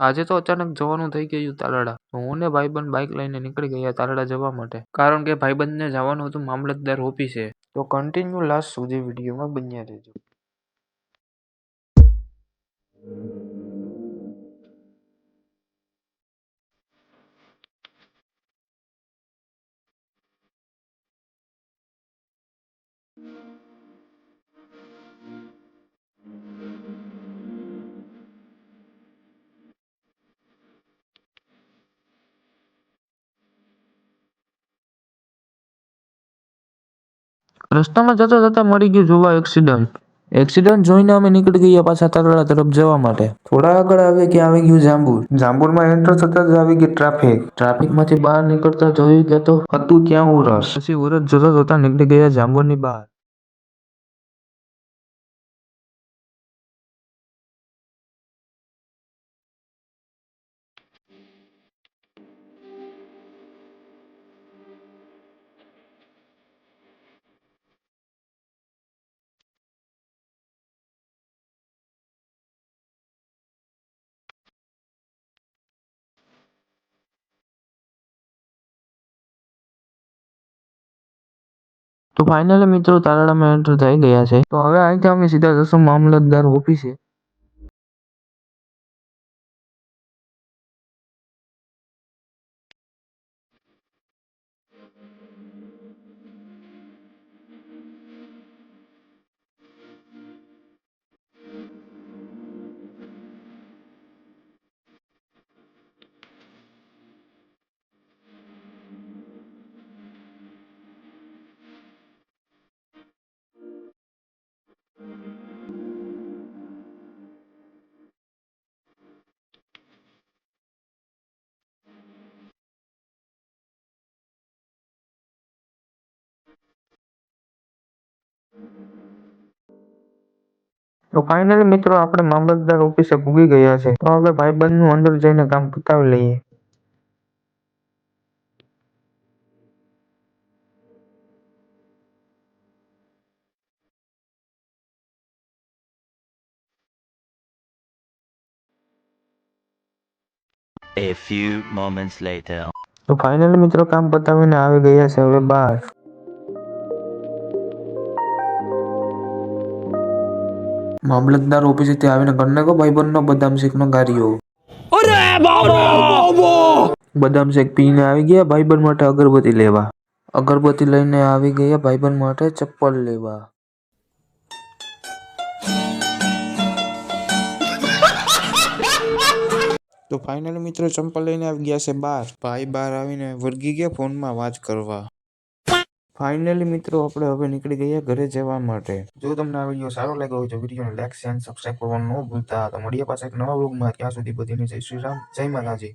આજે તો અચાનક જવાનું થઈ ગયું તાલાડા. હું ને ભાઈબંધ બાઇક લઈને નીકળી ગયા તાલાડા જવા માટે. કારણ કે ભાઈબંધને જવાનું હતું મામલતદાર ઓફિસે. તો કન્ટિન્યુ લાસ્ટ સુધી વિડીયોમાં બન્યા રહેજો. રસ્તામાં જતા જતા મળી ગયું જોવા એક્સિડન્ટ એક્સિડન્ટ જોઈને અમે નીકળી ગયા પાછા તરડા તરફ જવા માટે. થોડા આગળ આવે કે આવી ગયું જાંબુર. જાંબુરમાં એન્ટર થતા જ આવી ગઈ ટ્રાફિક ટ્રાફિકમાંથી બહાર નીકળતા જોયું કે તો હતું ત્યાં ઉરસ? પછી ઉરસ જોતા જોતા નીકળી ગયા જાંબુરની બહાર. તો ફાઇનલી મિત્રો તાલાળામાં એન્ટર થઈ ગયા છે. તો હવે અહીંથી અમે સીધા જશું મામલતદાર ઓફિસે. તો ફાઇનલી મિત્રો આપણે મામલતદાર ઓફિસે ભૂગી ગયા છે. તો હવે ભાઈબંધનું અંદર જઈને કામ પતાવી લઈએ. A few moments later. તો ફાઇનલી મિત્રો કામ પતાવીને આવી ગયા છે હવે બહાર. મામલતદાર ઓફિસેથી આવીને ઘરને કહો ભાઈબંધનો બદામ શેકનો ગારીઓ બદામ શેક પીને આવી ગયા ભાઈબંધ માટે અગરબત્તી લેવા. અગરબત્તી લઈને આવી ગયા ભાઈબંધ માટે ચપ્પલ લેવા. તો ફાઇનલી મિત્રો ચંપલ લઈને આવી ગયા છે બહાર. ભાઈ બહાર આવીને વળગી ગયા ફોનમાં વાત કરવા. ફાઇનલી મિત્રો, આપણે હવે નીકળી ગયા ઘરે જવા માટે. જો તમને આ વીડિયો સારો લાગ્યો હોય તો વિડીયોને લાઈક શેર સબસ્ક્રાઇબ કરવાનું ન ભૂલતા. તો મળીએ પાછા એક નવા વ્લોગમાં ત્યાં સુધી બધીને જય શ્રી રામ, જય માતાજી.